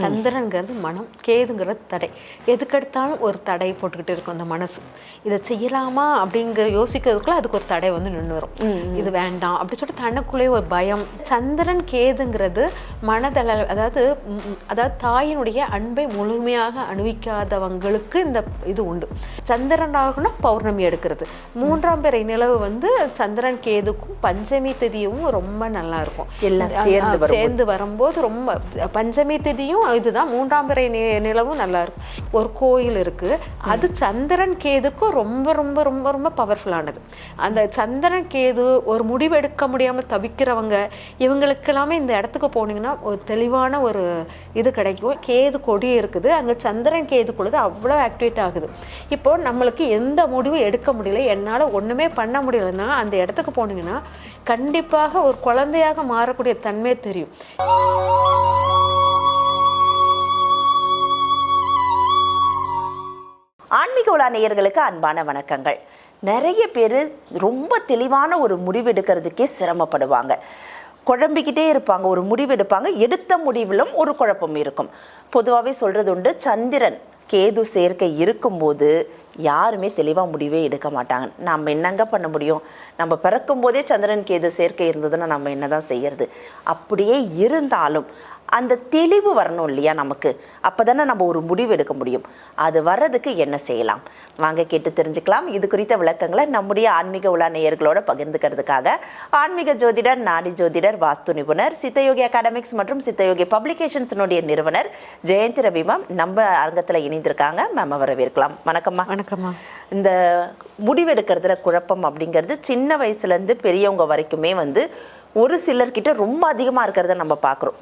சந்திரன்கிறது மனம் கேதுங்கிறது தடை. எதுக்கெடுத்தாலும் ஒரு தடை போட்டுக்கிட்டு இருக்கும் அந்த மனசு. இதை செய்யலாமா அப்படிங்கிற யோசிக்கிறதுக்குள்ள அதுக்கு ஒரு தடை வந்து நின்று வரும். இது வேண்டாம் அப்படி சொல்லிட்டு தனக்குள்ளே ஒரு பயம். சந்திரன் கேதுங்கிறது மனதள அதாவது அதாவது தாயினுடைய அன்பை முழுமையாக அனுபவிக்காதவங்களுக்கு இந்த இது உண்டு. சந்திரன் ஆகுனா பௌர்ணமி எடுக்கிறது. மூன்றாம் பிறை நிலவு வந்து சந்திரன் கேதுக்கும் பஞ்சமி திதியும் ரொம்ப நல்லா இருக்கும். எல்லாம். சேர்ந்து வரும்போது ரொம்ப பஞ்சமி திதியும் இதுதான். மூன்றாம் பிறை நி- நிலவும் நல்லா இருக்கும் ஒரு கோயில் இருக்கு. அது சந்திரன் கேதுக்கும் ரொம்ப ரொம்ப ரொம்ப ரொம்ப பவர்ஃபுல்லானது அந்த சந்திரன் கேது ஒரு முடிவு எடுக்க தவிக்கிறவங்க இவங்களுக்கு எல்லாமே இந்த இடத்துக்கு போனீங்கன்னா ஒரு தெளிவான ஒரு இது கிடைக்கும். கேது கொடி இருக்குது. அங்கே சந்திரன் கேது பொழுது அவ்வளோ ஆக்டிவேட் ஆகுது. இப்போ நம்மளுக்கு எந்த முடிவும் எடுக்க முடியல. என்னால் ஒன்றுமே பண்ண முடியலன்னா அந்த இடத்துக்கு போனீங்கன்னா கண்டிப்பாக ஒரு குழந்தையாக மாறக்கூடிய தன்மை தெரியும். ஆன்மீக உலா நேயர்களுக்கு அன்பான வணக்கங்கள். நிறைய பேர் ரொம்ப தெளிவான ஒரு முடிவு எடுக்கிறதுக்கே சிரமப்படுவாங்க. குழம்பிக்கிட்டே இருப்பாங்க ஒரு முடிவு எடுப்பாங்க எடுத்த முடிவிலும் ஒரு குழப்பம் இருக்கும். பொதுவாகவே சொல்கிறது உண்டு சந்திரன் கேது சேர்க்கை இருக்கும்போது யாருமே தெளிவாக முடிவே எடுக்க மாட்டாங்க. நம்ம என்னங்க பண்ண முடியும்? நம்ம பிறக்கும் போதே சந்திரன் கேது சேர்க்கை இருந்ததுன்னா நம்ம என்னதான் செய்யறது? அப்படியே இருந்தாலும் அந்த தெளிவு வரணும் இல்லையா நமக்கு? அப்பதானே நம்ம ஒரு முடிவு எடுக்க முடியும். அது வர்றதுக்கு என்ன செய்யலாம்? வாங்க கேட்டு தெரிஞ்சுக்கலாம். இது குறித்த விளக்கங்களை நம்முடைய ஆன்மீக உலா நேயர்களோட பகிர்ந்துக்கிறதுக்காக ஆன்மீக ஜோதிடர் நாடி ஜோதிடர் வாஸ்து நிபுணர் சித்தயோகி அகாடமிக்ஸ் மற்றும் சித்தயோகி பப்ளிகேஷன்ஸினுடைய நிறுவனர் ஜெயந்தி ரவி மேம் நம்ம அரங்கத்தில் இணைந்திருக்காங்க. மேம் வரவேற்கலாம். வணக்கம்மா. வணக்கம்மா. இந்த முடிவெடுக்கிறதுல குழப்பம் அப்படிங்கிறது சின்ன வயசுலேருந்து பெரியவங்க வரைக்குமே வந்து ஒரு சிலர்கிட்ட ரொம்ப அதிகமாக இருக்கிறத நம்ம பார்க்குறோம்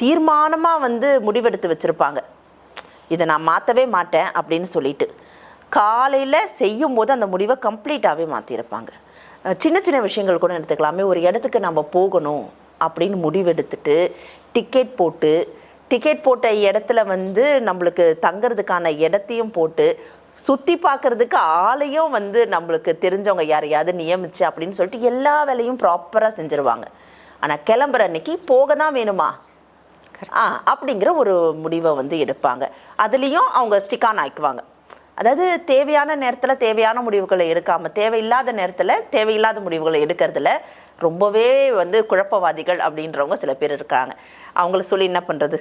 தீர்மானமாக வந்து முடிவெடுத்து வச்சுருப்பாங்க. இதை நான் மாற்றவே மாட்டேன் அப்படின்னு சொல்லிட்டு காலையில் செய்யும் போது அந்த முடிவை கம்ப்ளீட்டாகவே மாற்றிருப்பாங்க சின்ன சின்ன விஷயங்கள் கூட எடுத்துக்கலாமே. ஒரு இடத்துக்கு நம்ம போகணும் அப்படின்னு முடிவெடுத்துட்டு டிக்கெட் போட்டு டிக்கெட் போட்ட இடத்துல வந்து நம்மளுக்கு தங்குறதுக்கான இடத்தையும் போட்டு சுற்றி பார்க்குறதுக்கு ஆளையும் வந்து நம்மளுக்கு தெரிஞ்சவங்க யாரையாவது நியமிச்சு அப்படின்னு சொல்லிட்டு எல்லா வேலையும் ப்ராப்பராக செஞ்சுருவாங்க. ஆனால் கிளம்புற அன்னைக்கு போக தான் வேணுமா? அப்படிங்கிற ஒரு முடிவை வந்து எடுப்பாங்க. அதுலேயும் அவங்க ஸ்டிக்கான் ஆக்குவாங்க அதாவது தேவையான நேரத்தில் தேவையான முடிவுகளை எடுக்காமல் தேவையில்லாத நேரத்தில் தேவையில்லாத முடிவுகளை எடுக்கிறதுல ரொம்பவே வந்து குழப்பவாதிகள் அப்படின்றவங்க சில பேர் இருக்காங்க. அவங்கள சொல்லி என்ன பண்ணுறது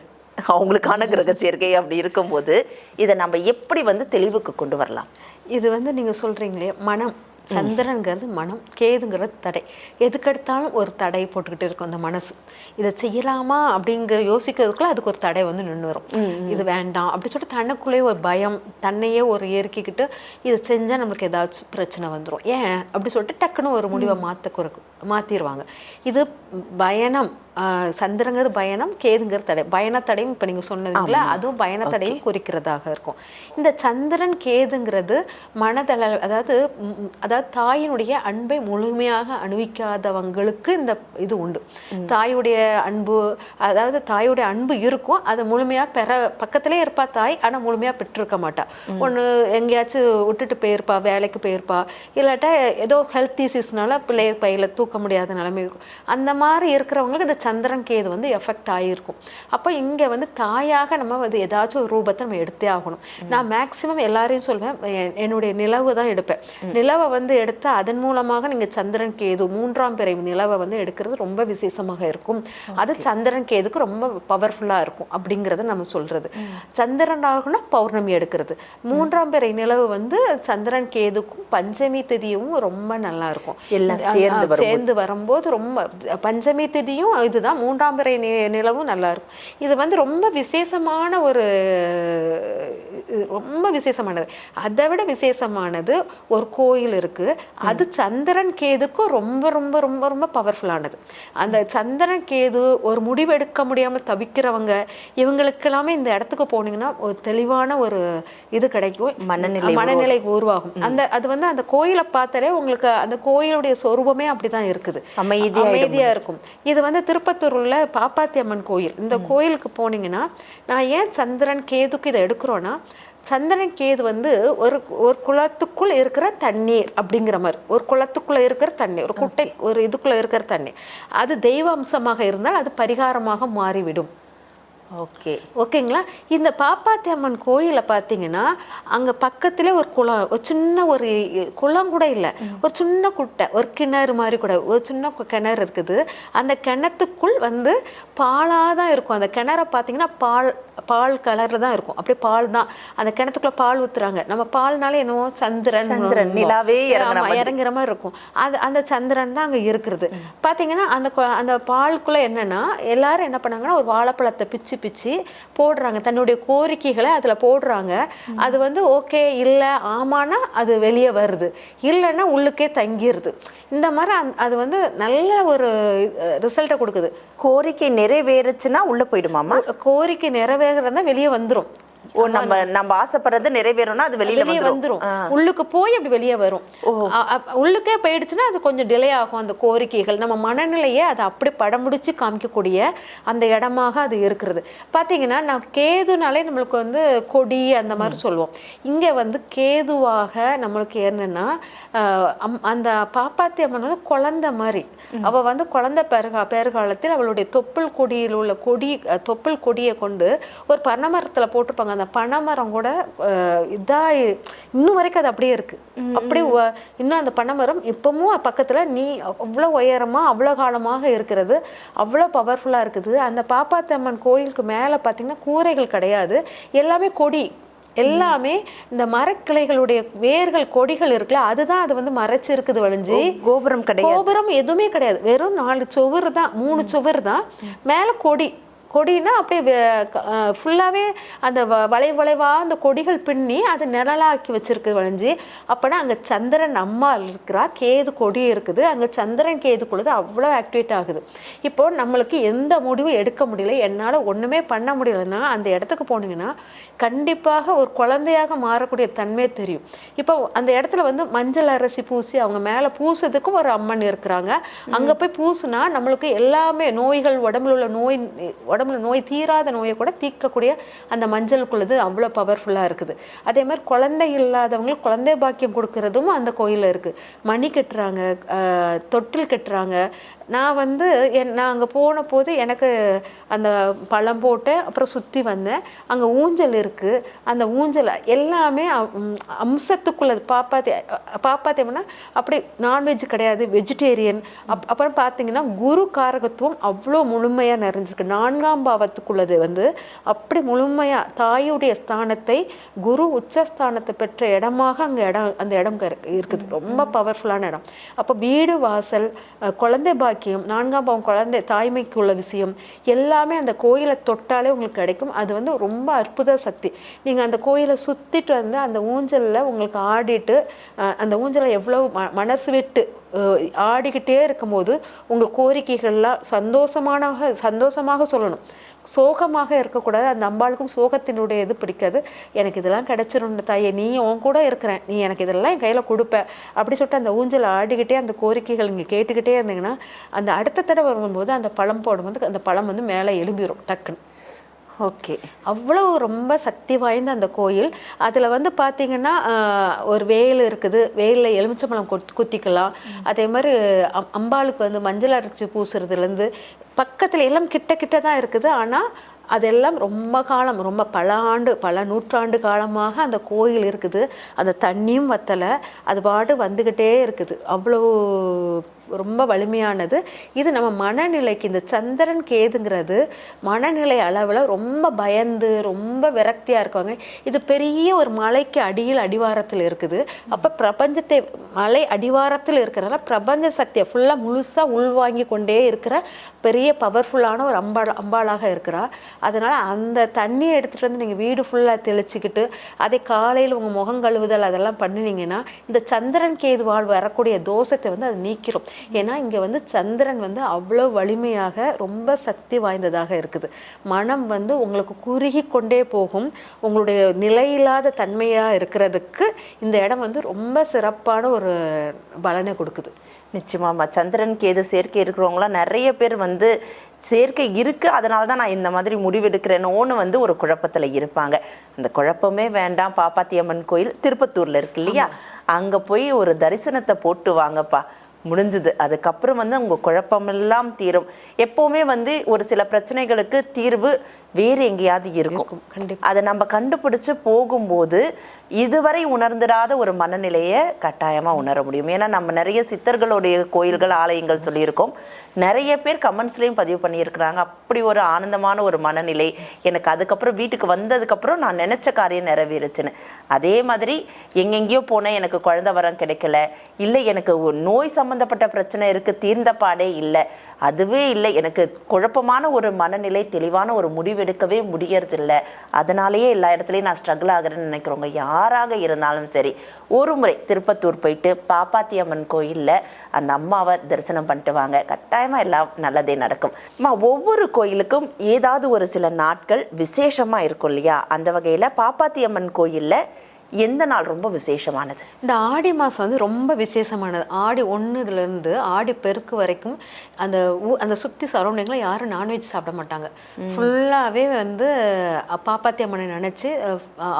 அவங்களுக்கான கிரக சேர்க்கை அப்படி இருக்கும்போது இதை நம்ம எப்படி வந்து தெளிவுக்கு கொண்டு வரலாம்? இது வந்து நீங்கள் சொல்கிறீங்களே மனம். சந்திரன்கிறது மனம் கேதுங்கிறது தடை. எதுக்கெடுத்தாலும் ஒரு தடை போட்டுக்கிட்டு இருக்கும் அந்த மனசு. இதை செய்யலாமா அப்படிங்கிற யோசிக்கிறதுக்குள்ள அதுக்கு ஒரு தடை வந்து நின்று வரும். இது வேண்டாம் அப்படி சொல்லிட்டு தனக்குள்ளே ஒரு பயம் தன்னையே ஒரு இயற்கிக்கிட்டு இதை செஞ்சா நம்மளுக்கு ஏதாச்சும் பிரச்சனை வந்துரும். ஏன்? அப்படி சொல்லிட்டு டக்குன்னு ஒரு முடிவை மாற்ற மாத்திருவாங்க. இது பயணம் சந்திரங்கிறது பயணம் கேதுங்கிறது தடை. பயணத்தடையும் இப்போ நீங்கள் சொன்னதுங்கள அதுவும் பயணத்தடையும் குறிக்கிறதாக இருக்கும். இந்த சந்திரன் கேதுங்கிறது மனதள அதாவது அதாவது தாயினுடைய அன்பை முழுமையாக அனுபவிக்காதவங்களுக்கு இந்த இது உண்டு. தாயுடைய அன்பு அதாவது தாயுடைய அன்பு இருக்கும் அதை முழுமையாக பெற பக்கத்திலே இருப்பா தாய் ஆனால் முழுமையாக பெற்றிருக்க மாட்டா. ஒன்று எங்கேயாச்சும் விட்டுட்டு போயிருப்பா வேலைக்கு போயிருப்பா இல்லாட்டா ஏதோ ஹெல்த் இஷ்யூஸ்னால பிள்ளைய பையில தூக்க முடியாத நிலைமை இருக்கும். அந்த மாதிரி இருக்கிறவங்களுக்கு இந்த சந்திரன் கேது வந்து எஃபெக்ட் ஆகியிருக்கும். அப்போ இங்கே வந்து தாயாக நம்ம வந்து ஏதாச்சும் ஒரு ரூபத்தை நம்ம எடுத்தே ஆகணும். நான் மேக்சிமம் எல்லாரையும் சொல்வேன் என்னுடைய நிலவு தான் எடுப்பேன். நிலவை வந்து எடுத்து அதன் மூலமாக நீங்கள் சந்திரன் கேது மூன்றாம் பிறை நிலவை வந்து எடுக்கிறது ரொம்ப விசேஷமாக இருக்கும். அது சந்திரன் கேதுக்கு ரொம்ப பவர்ஃபுல்லாக இருக்கும் அப்படிங்கிறத நம்ம சொல்றது. சந்திரன் ஆகுனா பௌர்ணமி எடுக்கிறது. மூன்றாம் பிறை நிலவு வந்து சந்திரன் கேதுக்கும் பஞ்சமி திதியும் ரொம்ப நல்லா இருக்கும். எல்லாம் சேர்ந்து ஆ, வரும்போது. ரொம்ப பஞ்சமி திதியும் இதுதான் மூன்றாம் பிறை நிலவும் நல்லா இருக்கும். இது வந்து ரொம்ப விசேஷமான ஒரு ரொம்ப விசேஷமானது. அதை விட விசேஷமானது ஒரு கோயில் இருக்கு. அது சந்திரன் கேதுக்கும் ரொம்ப ரொம்ப ரொம்ப ரொம்ப பவர்ஃபுல்லானது அந்த சந்திரன் கேது ஒரு முடிவு எடுக்க முடியாம தவிக்கிறவங்க இவங்களுக்கு எல்லாமே இந்த இடத்துக்கு போனீங்கன்னா ஒரு தெளிவான ஒரு இது கிடைக்கும். மனநிலை மனநிலை உருவாகும். அந்த அது வந்து அந்த கோயிலை பார்த்தாலே உங்களுக்கு அந்த கோயிலுடைய சொரூபமே அப்படிதான் இருக்குது. அமைதியா இருக்கும் இது வந்து திருப்பத்தூர் உள்ள பாப்பாத்தி அம்மன் கோயில். இந்த கோயிலுக்கு போனீங்கன்னா நான் ஏன் சந்திரன் கேதுக்கு இதை எடுக்கிறோன்னா சந்திரன் கேது வந்து ஒரு ஒரு குளத்துக்குள் இருக்கிற தண்ணீர் அப்படிங்கிற மாதிரி. ஒரு குளத்துக்குள்ள இருக்கிற தண்ணீர். ஒரு குட்டை ஒரு இதுக்குள்ள இருக்கிற தண்ணீர். அது தெய்வ அம்சமாக இருந்தால் அது பரிகாரமாக மாறிவிடும். ஓகே. ஓகேங்களா? இந்த பாப்பாத்தி அம்மன் கோயிலை பார்த்தீங்கன்னா அங்கே பக்கத்திலே ஒரு குளம் ஒரு சின்ன ஒரு குளம் கூட இல்லை. ஒரு சின்ன குட்டை ஒரு கிணறு மாதிரி கூட ஒரு சின்ன கிணறு இருக்குது. அந்த கிணத்துக்குள் வந்து பாலாக தான் இருக்கும். அந்த கிணறை பார்த்தீங்கன்னா பால் பால் கலரில் தான் இருக்கும். அப்படியே பால் தான். அந்த கிணத்துக்குள்ள பால் ஊத்துறாங்க. நம்ம பால்னாலே என்னவோ சந்திரன் சந்திரன், நிலாவே இறங்குற மாதிரி. இருக்கும். அது அந்த சந்திரன் தான் அங்கே இருக்கிறது பார்த்தீங்கன்னா அந்த அந்த பாலுக்குள்ள என்னன்னா எல்லாரும் என்ன பண்ணாங்கன்னா ஒரு வாழைப்பழத்தை பிச்சு பிச்சு போடுறாங்க. தன்னுடைய கோரிக்கைகளை அதில் போடுறாங்க. அது வந்து ஓகே இல்லை ஆமானா அது வெளியே வருது. இல்லைன்னா உள்ளுக்கே தங்கிடுது இந்த மாதிரி அந்த- அது வந்து நல்ல ஒரு ரிசல்ட்டை கொடுக்குது. கோரிக்கை நிறைவேறுச்சுன்னா உள்ள போயிடுமாமா கோரிக்கை நிறைவேறதா வெளியே வந்துரும். ஓ நம்ம நம்ம ஆசைப்படுறது நிறைவேறும்னா அது வெளியில வெளியே வந்துரும். உள்ளுக்கு போய் அப்படி வெளியே வரும். உள்ளுக்கே போயிடுச்சுன்னா அது கொஞ்சம் டிலே ஆகும் அந்த கோரிக்கைகள். நம்ம மனநிலையை அதை அப்படி படம் முடிச்சு காமிக்கக்கூடிய அந்த இடமாக அது இருக்கிறது. பார்த்தீங்கன்னா நான் கேதுனாலே நம்மளுக்கு வந்து கொடி அந்த மாதிரி சொல்லுவோம் இங்கே வந்து கேதுவாக நம்மளுக்கு என்னன்னா அந்த பாப்பாத்தி அம்மன் வந்து குழந்தை மாதிரி. அவ வந்து குழந்தை பெருகா பெருகாலத்தில் அவளுடைய தொப்புள் கொடியில் உள்ள கொடி தொப்புள் கொடியை கொண்டு ஒரு பனைமரத்துல போட்டிருப்பாங்க அந்த பனைமரம் கூட அஹ், இதா இன்னும் வரைக்கும் அது அப்படியே இருக்கு. அப்படியே இன்னும் அந்த பனைமரம் இப்பவும் பக்கத்துல நீ அவ்வளோ உயரமா அவ்வளோ காலமாக இருக்கிறது அவ்வளோ பவர்ஃபுல்லா இருக்குது. அந்த பாப்பாத்தம்மன் கோயிலுக்கு மேல பார்த்தீங்கன்னா கூரைகள் கிடையாது. எல்லாமே கொடி. எல்லாமே இந்த மரக்கிளைகளுடைய வேர்கள் கொடிகள் இருக்குல்ல அதுதான் அது வந்து மறைச்சு இருக்குது வழிஞ்சு கோபுரம் கிடையாது. கோபுரம் எதுவுமே கிடையாது. வெறும் நாலு சுவர் தான் மூணு சுவர் தான். மேல கொடி. கொடினா அப்படியே ஃபுல்லாகவே அந்த வ- வளைவு வளைவா அந்த கொடிகள் பின்னி அது நிழலாக்கி வச்சிருக்கு வளைஞ்சு அப்போனா அங்கே சந்திரன் அம்மாள் இருக்கிறா கேது கொடி இருக்குது. அங்கே சந்திரன் கேது பொழுது அவ்வளோ ஆக்டிவேட் ஆகுது. இப்போ நம்மளுக்கு எந்த முடிவும் எடுக்க முடியல என்னால் ஒன்றுமே பண்ண முடியலன்னா அந்த இடத்துக்கு போனீங்கன்னா கண்டிப்பாக ஒரு குழந்தையாக மாறக்கூடிய தன்மை தெரியும். இப்போ அந்த இடத்துல வந்து மஞ்சள் அரிசி பூசி அவங்க மேலே பூசுறதுக்கும் ஒரு அம்மன் இருக்கிறாங்க. அங்கே போய் பூசுனா நம்மளுக்கு எல்லாமே நோய்கள் உடம்புல உள்ள நோய் உடம்புல நோய் தீராத நோயை கூட தீர்க்கக்கூடிய அந்த மஞ்சளுக்குள்ளது அவ்வளோ பவர்ஃபுல்லாக இருக்குது. அதே மாதிரி குழந்தை இல்லாதவங்களுக்கு குழந்தை பாக்கியம் கொடுக்கறதும் அந்த கோயிலில் இருக்குது மணி கட்டுறாங்க தொட்டில் கட்டுறாங்க நான் வந்து என் நான் அங்கே போன போது எனக்கு அந்த பழம் போட்டேன் அப்புறம் சுற்றி வந்தேன். அங்கே ஊஞ்சல் இருக்குது அந்த ஊஞ்சல் எல்லாமே அம்- அம்சத்துக்குள்ளது. பாப்பாத்தி பாப்பாத்தியம்னா அப்படி நான்வெஜ் கிடையாது வெஜிடேரியன் அப் அப்புறம் பார்த்தீங்கன்னா குரு காரகத்துவம் அவ்வளோ முழுமையாக நிறைஞ்சிருக்கு. நான்காம் பாவத்துக்குள்ளது வந்து அப்படி முழுமையாக தாயுடைய ஸ்தானத்தை குரு உச்சஸ்தானத்தை பெற்ற இடமாக அங்கே இடம் அந்த இடம் இருக்குது. ரொம்ப பவர்ஃபுல்லான இடம். அப்போ வீடு வாசல் குழந்தை பாக்கியம் நான்காம் பாவம் குழந்தை தாய்மைக்கு உள்ள விஷயம். எல்லாமே அந்த கோயிலை தொட்டாலே உங்களுக்கு கிடைக்கும். அது வந்து ரொம்ப அற்புத சக்தி. நீங்கள் அந்த கோயிலை சுற்றிட்டு வந்து அந்த ஊஞ்சலில் உங்களுக்கு ஆடிட்டு அந்த ஊஞ்சலை எவ்வளோ ம மனசு விட்டு ஆடிக்கிட்டே இருக்கும்போது உங்கள் கோரிக்கைகள்லாம் சந்தோஷமான சந்தோஷமாக சொல்லணும். சோகமாக இருக்கக்கூடாது. அந்த அம்பாளுக்கும் சோகத்தினுடைய இது பிடிக்காது. எனக்கு இதெல்லாம் கிடச்சிரும்னு தாயே நீ உன் கூட இருக்கிறேன் நீ எனக்கு இதெல்லாம் என் கையில் கொடுப்ப. அப்படி சொல்லிட்டு அந்த ஊஞ்சல் ஆடிக்கிட்டே அந்த கோரிக்கைகள் நீங்கள் கேட்டுக்கிட்டே இருந்தீங்கன்னா அந்த அடுத்த தடவை வரும்போது அந்த பழம் போடும்போது அந்த பழம் வந்து மேலே எழும்பிடும் டக்குன்னு. ஓகே. அவ்வளோ ரொம்ப சக்தி வாய்ந்த அந்த கோயில். அதில் வந்து பார்த்தீங்கன்னா ஒரு வேல் இருக்குது. வேலில் எலுமிச்சம்பழம் கொத் குத்திக்கலாம். அதே மாதிரி அம்- அம்பாளுக்கு வந்து மஞ்சள் அரைச்சி பூசுறதுலேருந்து பக்கத்தில் எல்லாம் கிட்ட கிட்ட தான் இருக்குது. ஆனால் அதெல்லாம் ரொம்ப காலம் ரொம்ப பல ஆண்டு பல நூற்றாண்டு காலமாக அந்த கோயில் இருக்குது. அந்த தண்ணியும் வத்தலை. அது பாடு வந்துக்கிட்டே இருக்குது. அவ்வளோ ரொம்ப வலிமையானது. இது நம்ம மனநிலைக்கு இந்த சந்திரன் கேதுங்கிறது மனநிலை அளவில் ரொம்ப பயந்து ரொம்ப விரக்தியாக இருக்காங்க இது பெரிய ஒரு மலைக்கு அடியில் அடிவாரத்தில் இருக்குது. அப்போ பிரபஞ்சத்தை மலை அடிவாரத்தில் இருக்கிறனால பிரபஞ்ச சக்தியை ஃபுல்லாக முழுசாக உள்வாங்கி கொண்டே இருக்கிற பெரிய பவர்ஃபுல்லான ஒரு அம்பாள் அம்பாளாக இருக்கிறா. அதனால் அந்த தண்ணியை எடுத்துகிட்டு வந்து நீங்கள் வீடு ஃபுல்லாக தெளிச்சிக்கிட்டு அதை காலையில் உங்கள் முகம் கழுவுதல் அதெல்லாம் பண்ணினீங்கன்னா இந்த சந்திரன் கேதுவால் வரக்கூடிய தோஷத்தை வந்து அது நீக்கிடும் ஏன்னா இங்கே வந்து சந்திரன் வந்து அவ்வளோ வலிமையாக ரொம்ப சக்தி வாய்ந்ததாக இருக்குது. மனம் வந்து உங்களுக்கு குறுகி கொண்டே போகும். உங்களுடைய நிலையில்லாத தன்மையாக இருக்கிறதுக்கு இந்த இடம் வந்து ரொம்ப சிறப்பான ஒரு பலனை கொடுக்குது. நிச்சயமாம்மா சந்திரன் கேது சேர்க்கை இருக்கிறவங்களாம் நிறைய பேர் வந்து சேர்க்கை இருக்கு. அதனால தான் நான் இந்த மாதிரி முடிவெடுக்கிறேனோன்னு வந்து ஒரு குழப்பத்துல இருப்பாங்க. அந்த குழப்பமே வேண்டாம். பாப்பாத்தி அம்மன் கோயில் திருப்பத்தூர்ல இருக்கு இல்லையா? அங்க போய் ஒரு தரிசனத்தை போட்டு வாங்கப்பா. முடிஞ்சுது. அதுக்கப்புறம் வந்து உங்கள் குழப்பமெல்லாம் தீரும். எப்பவுமே வந்து ஒரு சில பிரச்சனைகளுக்கு தீர்வு வேறு எங்கேயாவது இருக்கும். அதை நம்ம கண்டுபிடிச்சு போகும்போது இதுவரை உணர்ந்திராத ஒரு மனநிலையை கட்டாயமா உணர முடியும். ஏன்னா நம்ம நிறைய சித்தர்களுடைய கோயில்கள் ஆலயங்கள் சொல்லியிருக்கோம். நிறைய பேர் கமெண்ட்ஸ்லயும் பதிவு பண்ணியிருக்கிறாங்க. அப்படி ஒரு ஆனந்தமான ஒரு மனநிலை எனக்கு அதுக்கப்புறம் வீட்டுக்கு வந்ததுக்கப்புறம் நான் நினைச்ச காரியம் நிறைவேறுச்சுன்னு. அதே மாதிரி எங்கெங்கேயோ போனேன் எனக்கு குழந்தை வரம் கிடைக்கல. இல்லை எனக்கு நோய் சம்பந்தப்பட்ட பிரச்சனை இருக்கு தீர்ந்த பாடே இல்லை. அதுவே இல்லை. எனக்கு குழப்பமான ஒரு மனநிலை தெளிவான ஒரு முடிவெடுக்கவே முடியறதில்ல. அதனாலேயே எல்லா இடத்துலையும் நான் ஸ்ட்ரகிள் ஆகுறேன்னு நினைக்கிறவங்க யாராக இருந்தாலும் சரி ஒரு முறை திருப்பத்தூர் போயிட்டு பாப்பாத்தி அம்மன் கோயிலில் அந்த அம்மாவை தரிசனம் பண்ணிட்டு வாங்க. கட்டாயமாக எல்லாம் நல்லதே நடக்கும். அம்மா ஒவ்வொரு கோயிலுக்கும் ஏதாவது ஒரு சில நாட்கள் விசேஷமாக இருக்கும் இல்லையா? அந்த வகையில் பாப்பாத்தி அம்மன் கோயிலில் எந்த நாள் ரொம்ப விசேஷமானது? இந்த ஆடி மாதம் வந்து ரொம்ப விசேஷமானது. ஆடி ஒன்றுலேருந்து ஆடி பெருக்கு வரைக்கும் அந்த ஊ அந்த சுற்றி சரௌண்டிங்கில் யாரும் நான்வெஜ் சாப்பிட மாட்டாங்க. ஃபுல்லாகவே வந்து பாப்பாத்தி அம்மனை நினச்சி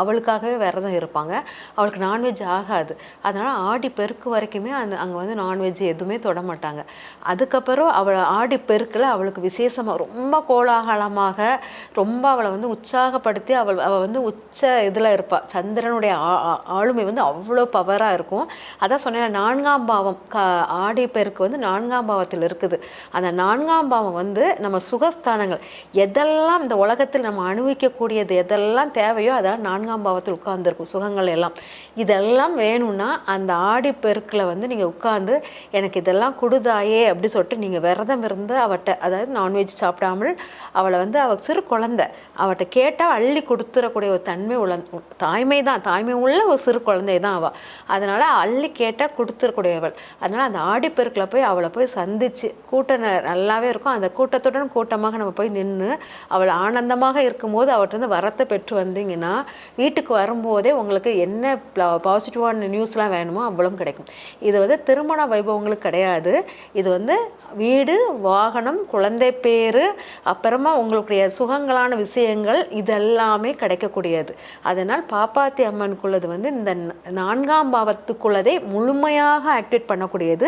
அவளுக்காகவே விரதம் இருப்பாங்க. அவளுக்கு நான்வெஜ் ஆகாது. அதனால் ஆடி பெருக்கு வரைக்குமே அந்த அங்கே வந்து நான்வெஜ் எதுவுமே தொட மாட்டாங்க. அதுக்கப்புறம் அவள் ஆடி பெருக்கில் அவளுக்கு விசேஷமாக ரொம்ப கோலாகலமாக ரொம்ப அவளை வந்து உற்சாகப்படுத்தி அவள் அவள் வந்து உச்ச இதில் இருப்பாள் சந்திரனுடைய ஆளுமை வந்து அவ்வளோ பவராக இருக்கும். அதான் சொன்னேன் நான்காம் பாவம் க ஆடி பெருக்கு வந்து நான்காம் பாவத்தில் இருக்குது. அந்த நான்காம் பாவம் வந்து நம்ம சுகஸ்தானங்கள் எதெல்லாம் இந்த உலகத்தில் நம்ம அனுபவிக்கக்கூடியது எதெல்லாம் தேவையோ அதெல்லாம் நான்காம் பாவத்தில் உட்கார்ந்துருக்கும் சுகங்கள் எல்லாம். இதெல்லாம் வேணும்னா அந்த ஆடி பெருக்கில் வந்து நீங்கள் உட்கார்ந்து எனக்கு இதெல்லாம் கொடுதாயே அப்படி சொல்லிட்டு நீங்கள் விரதம் இருந்து அவட்ட அதாவது நான்வெஜ் சாப்பிடாமல் அவளை வந்து அவள் சிறு குழந்தை அவட்ட கேட்டால் அள்ளி கொடுத்துடக்கூடிய ஒரு தன்மை உள்ள தாய்மை தான் தாய்மை உள்ள ஒரு சிறு குழந்தை தான் அவள் அதனால் அள்ளி கேட்டால் கொடுத்துருக்கூடியவள் அதனால் அந்த ஆடிப்பெருக்கில் போய் அவளை போய் சந்திச்சு கூட்டம் ந- நல்லாவே இருக்கும். அந்த கூட்டத்துடன் கூட்டமாக நம்ம போய் நின்று அவள் ஆனந்தமாக இருக்கும்போது அவர்கிட்ட வந்து வரத்தை பெற்று வந்தீங்கன்னா வீட்டுக்கு வரும்போதே உங்களுக்கு என்ன பாசிட்டிவான நியூஸ்லாம் வேணுமோ அவ்வளவும் கிடைக்கும். இது வந்து திருமண வைபவங்களுக்கு கிடையாது. இது வந்து வீடு வாகனம் குழந்தை பேர் அப்புறமா உங்களுடைய சுகங்களான விஷயங்கள் இதெல்லாமே கிடைக்கக்கூடியது. அதனால் பாப்பாத்தி அம்மன் அம்மனுக்குள்ளது வந்து இந்த நான்காம் பாவத்துக்குள்ளதே முழுமையாக ஆக்டிவேட் பண்ணக்கூடியது.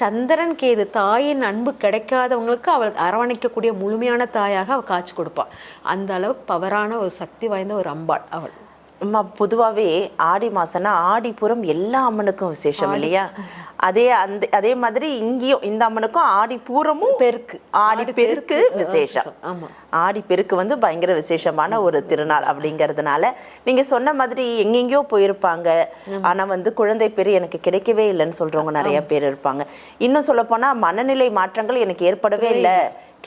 சந்திரன் கேது தாயின் அன்பு கிடைக்காதவங்களுக்கு அவள் அரவணைக்கக்கூடிய முழுமையான தாயாக அவள் காட்சி கொடுப்பாள் அந்த அளவுக்கு பவரான ஒரு சக்தி வாய்ந்த ஒரு அம்பாள் அவள். அம்மா பொதுவாகவே ஆடி மாசம்னா ஆடிப்புறம் எல்லா அம்மனுக்கும் விசேஷம் இல்லையா? அதே அந்த அதே மாதிரி இங்கேயும் இந்த அம்மனுக்கும் ஆடி பூரமும் பெருக்கு. ஆடி பெருக்கு விசேஷம். ஆடி பெருக்கு வந்து பயங்கர விசேஷமான ஒரு திருநாள் அப்படிங்கிறதுனால நீங்க சொன்ன மாதிரி எங்கெங்கேயோ போயிருப்பாங்க. ஆனா வந்து குழந்தை பேர் எனக்கு கிடைக்கவே இல்லைன்னு சொல்றவங்க நிறைய பேர் இருப்பாங்க. இன்னும் சொல்ல போனா மனநிலை மாற்றங்கள் எனக்கு ஏற்படவே இல்லை.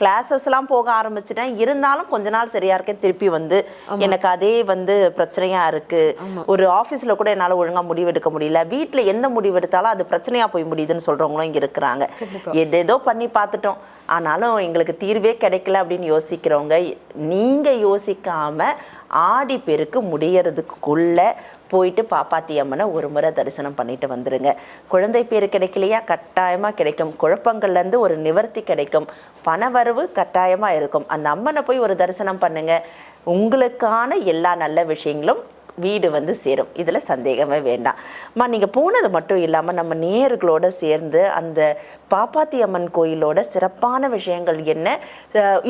கிளாஸஸ்லாம் போக ஆரம்பிச்சிட்டேன். இருந்தாலும் கொஞ்ச நாள் சரியா இருக்கேன் திருப்பி வந்து எனக்கு அதே வந்து பிரச்சனையா இருக்கு. ஒரு ஆபீஸ்ல கூட என்னால ஒழுங்கா முடிவெடுக்க முடியல. வீட்ல எந்த முடிவெடுத்தாலும் அது பிரச்சனையா போய் முடியுதுன்னு சொல்றவங்களும் இங்க இருக்கிறாங்க. எதேதோ பண்ணி பார்த்துட்டோம். ஆனாலும் எங்களுக்கு தீர்வே கிடைக்கல அப்படின்னு யோசிக்கிறவங்க நீங்க யோசிக்காம ஆடி பெருக்கு முடியறதுக்குள்ளே போயிட்டு பாப்பாத்தி அம்மனை ஒரு முறை தரிசனம் பண்ணிட்டு வந்துடுங்க குழந்தை பேரு கிடைக்கலையா? கட்டாயமாக கிடைக்கும். குழப்பங்கள்லேருந்து ஒரு நிவர்த்தி கிடைக்கும். பணவரவு கட்டாயமாக இருக்கும். அந்த அம்மனை போய் ஒரு தரிசனம் பண்ணுங்க. உங்களுக்கான எல்லா நல்ல விஷயங்களும் வீடு வந்து சேரும். இதில் சந்தேகமே வேண்டாம். அம்மா நீங்கள் போனது மட்டும் இல்லாமல் நம்ம நேயர்களோட சேர்ந்து அந்த பாப்பாத்தி அம்மன் கோயிலோட சிறப்பான விஷயங்கள் என்ன?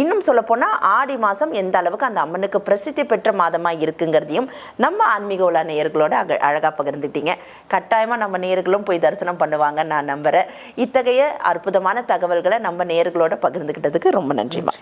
இன்னும் சொல்லப்போனால் ஆடி மாதம் எந்த அளவுக்கு அந்த அம்மனுக்கு பிரசித்தி பெற்ற மாதமாக இருக்குங்கிறதையும் நம்ம ஆன்மீக உலா நேயர்களோட அக அழகாக பகிர்ந்துட்டீங்க. கட்டாயமாக நம்ம நேயர்களும் போய் தரிசனம் பண்ணுவாங்க நான் நம்புகிறேன் இத்தகைய அற்புதமான தகவல்களை நம்ம நேயர்களோட பகிர்ந்துக்கிட்டதுக்கு ரொம்ப நன்றிமா